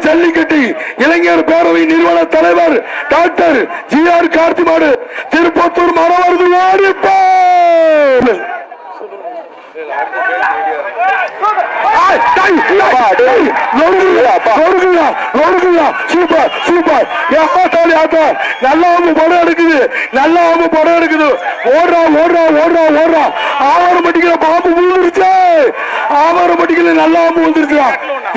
ஜல்லிக்கட்டு இளைஞர் பேரவை நிறுவன தலைவர் டாக்டர் ஜி ஆர் கார்த்திமாடு திருப்பத்தூர் மனவரது ஓடிப்போ! Super super. ஆத்தாடி ஆத்தா நல்லாம படம் எடுக்குது நல்லாம படம் எடுக்குது. ஓடுறா ஓடுறா ஓடுறா ஓடுறா. ஆவாரம் பட்டிக்கல பாம்பு விழுந்துருச்சு. ஆவாரம் பட்டிக்கல நல்லாம விழுந்துருச்சுடா.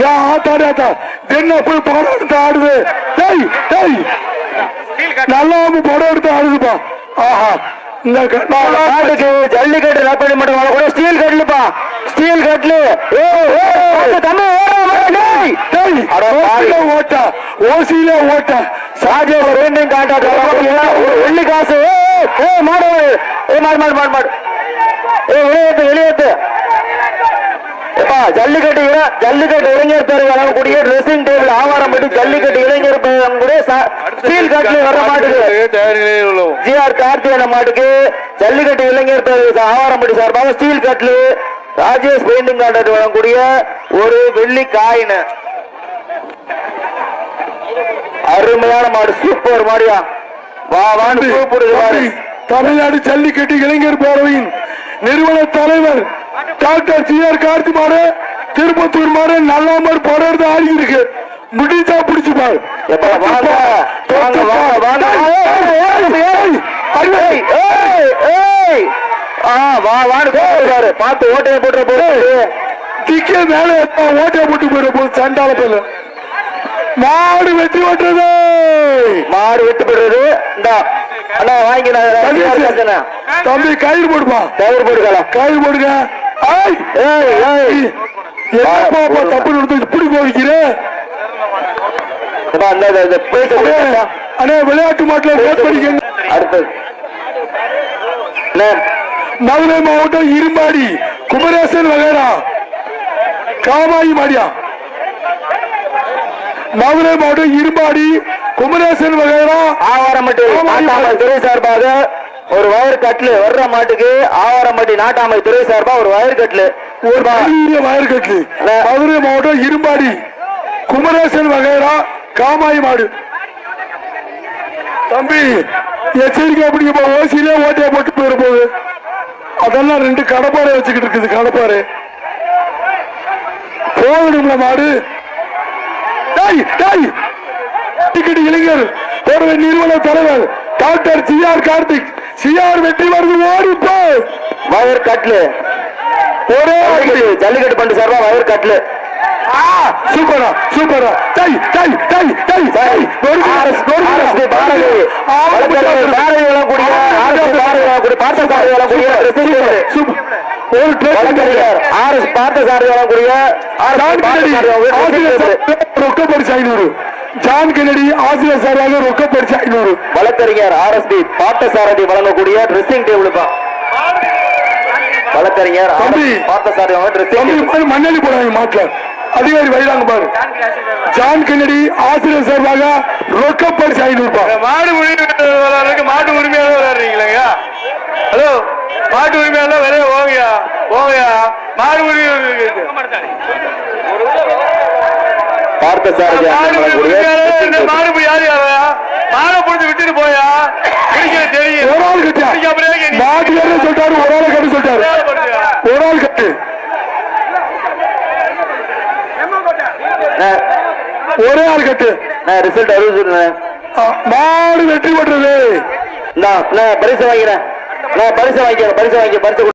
ஏன் ஆத்தாடி ஆத்தா. என்ன போய் படம் எடுத்து ஆடுது? டேய் டேய். நல்லாம படம் எடுத்து ஆடுதுப்பா. ஆஹா. இந்த ஜல்லிக்கட்டு ரப்படி மட்டும் வாங்க. கூட ஸ்டீல் கட்லுப்பா ஸ்டீல் கட்லு ஓட்ட ஓசில ஓட்ட. ராஜேஷ் ரெண்டும் கான்ட்ராக்ட் வெள்ளி காசு. ஏய் மாடு ஏய் மாடு மாடு மாடு மாடு எப்பா ஜல்லிக்கட்டு ஜல்லிக்கட்டு இளைஞர் பேர் வழங்கக்கூடிய ட்ரெஸ்ஸிங் டேபிள் ஆவாரம் பட்டி ஜல்லிக்கட்டு இளைஞர் ஸ்டீல் கட்லு வர மாட்டுக்கு ஜிஆர் கார்த்திகேயன் மாட்டுக்கு ஜல்லிக்கட்டு இளைஞர் பேர் ஆவாரம்பட்டி சார்பாக ஸ்டீல் கட்லு ராஜேஷ் பெயிண்டிங் கான்ட்ராக்ட் வழங்கக்கூடிய ஒரு வெள்ளி காயின். அருமையான மாடு சூப்பர் மாடியா? வா வான்னு கூப்பிடுது தமிழ்நாடு ஜல்லிக்கட்டு இளைஞர் பேரவையின் நிறுவன தலைவர் டாக்டர் ஜி ஆர் கார்த்திமாரு திருப்பத்தூர் மாடு நல்லாமர் எடுத்து ஆடி இருக்கு. முடிச்சா பிடிச்சு பாரு. பார்த்து ஓட்டையை போட்டுற போது டிக்கே மேல ஓட்டையை போட்டு போயிட போது சண்டால பேர்ல மாடு வெட்டி ஓட்டுறது. மாடு விட்டு போடுறது. இந்தா அண்ணா வாங்கிக்கிறேன் தம்பி கயிறு போடுப்பா. கயிறு போட்டுக்கலாம் கயிறு போடுங்க. அப்பா தப்பு நடந்து இப்படி கோவிக்கிறேன். அண்ணே விளையாட்டு மாட்டில் அடுத்தது. மதுரை மாவட்டம் இரும்பாடி குமரேசன் வகைரா காமாயி மாடியா. மதுரை மாவட்டம் இரும்பாடி குமரேசன் வகைரா ஆவாரம்பட்டி துறை சார்பாக ஒரு வயர் கட்லு வர்ற மாட்டுக்கு ஆவாரம்பட்டி நாட்டாமை துறை சார்பா ஒரு வயர் கட்லு ஒரு பெரிய வயற்கட்டு மதுரை மாவட்டம் இரும்பாடி. குமரேசன் வகைரா காமாயி மாடு. தம்பி எச்சரிக்கை அப்படிங்க ஓசியிலே ஓட்டையை போட்டு போயிட போகுது. அதெல்லாம் ரெண்டு கடப்பாறை வச்சுக்கிட்டு இருக்குது கடப்பாறை. போகணும்ல மாடு. டேய் டேய். டிக்கெட் இளைஞர் பேரவை நிறுவன தலைவர் doctor C R Karthik. CR வெற்றி வருது ஓடிப்போ வயர் கட்லு ஒரே ஜல்லிக்கட்டு பண்டு சார்பா வயர் கட்லு ஆ சூப்பரா சூப்பரா. டேய் டேய் டேய் டேய் டேய் RS RSB பாரதி பாரதி வழங்கக்கூடிய RSB பாரதி வழங்கக்கூடிய பார்த்த சாரதி வழங்கக்கூடிய dressing table. ஒரு வழக்கறிஞர் ஆர்எஸ் பார்த்த சாரதி வழங்கக்கூடிய RSB பார்த்த சாரதி வழங்கக்கூடிய dressing table. ரொக்க பரிசு ஐநூறு. ஜான் கெனடி ஆசிரியர் சாராக ரொக்க பரிசு ஐநூறு. வழக்கறிஞர் ஆர்எஸ்பி பார்த்த சாரதி வழங்கக்கூடிய ட்ரெஸ்ஸிங் டேபிளுப்பா வழக்கறிஞர் தம்பி. RSB பார்த்த சாரதி வழங்க ட்ரெஸ்ஸிங் தம்பி டேபிள் பாரு மண்ணலி போறாங்க மாட்டுல. அதிகாரி வைராங்க பாரு. ஜான் கெனடி ஆசிரியர் சார்பாக ரொக்க பரிசு ஐநூறு ரூபாய். மாட்டு உரிமையாளர் வெளியே போங்கயா போங்கயா மாடு உரிமையாளர் பார்த்த சாரதி மாடு யாரு யாரா? மாடை பிடிச்சி விட்டுட்டு போயா? தெரியும். ஒரு ஆள் நீ- மாட்டு வேற சொல்லிட்டாரு? ஒரு ஆள் கட்டு சொல்லிட்டாரு? ஒரு ஆள் கட்டு. ஒரே ஆள் கட்டு. நான் ரிசல்ட் அறிவிச்சுடுறேன் ஆ, மாடு வெற்றி பெற்றது. நான் பரிசு வாங்கிறேன் நான் பரிசு வாங்கிக்கிறேன் பரிசு வாங்கி பரிசு